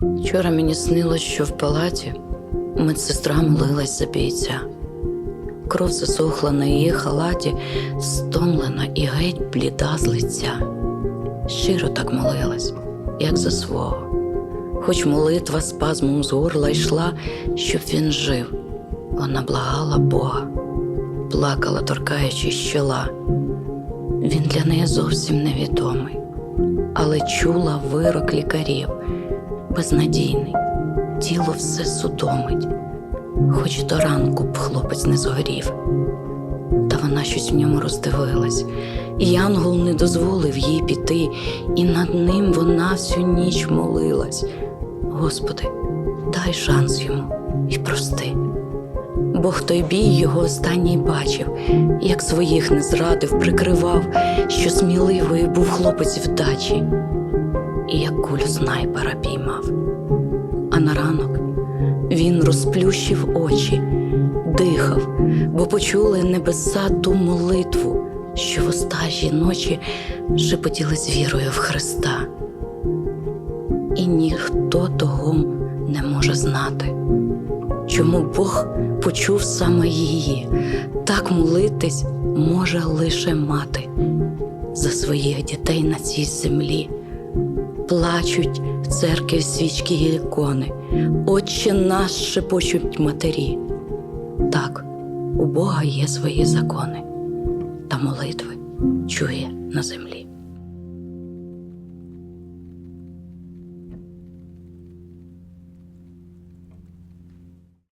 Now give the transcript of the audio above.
Вчора мені снилось, що в палаті медсестра молилась за бійця. Кров засохла на її халаті, стомлена і геть бліда з лиця. Щиро так молилась, як за свого. Хоч молитва спазмом з горла йшла, щоб він жив, вона благала Бога, плакала, торкаючи щола. Він для неї зовсім невідомий, але чула вирок лікарів, безнадійний, тіло все судомить, хоч до ранку б хлопець не згорів. Та вона щось в ньому роздивилась, і янгол не дозволив їй піти, і над ним вона всю ніч молилась. Господи, дай шанс йому і прости. Бог той бій його останній бачив, як своїх не зрадив, прикривав, що сміливий був хлопець вдачі, і як кулю снайпера піймав. А на ранок він розплющив очі, дихав, бо почули небеса ту молитву, що в остажі ночі шепотіли з вірою в Христа. І ніхто того не може знати, чому Бог почув саме її, так молитись може лише мати за своїх дітей на цій землі. Плачуть в церкві свічки і ікони, Отче наш шепочуть матері. Так, у Бога є свої закони, та молитви чує на землі.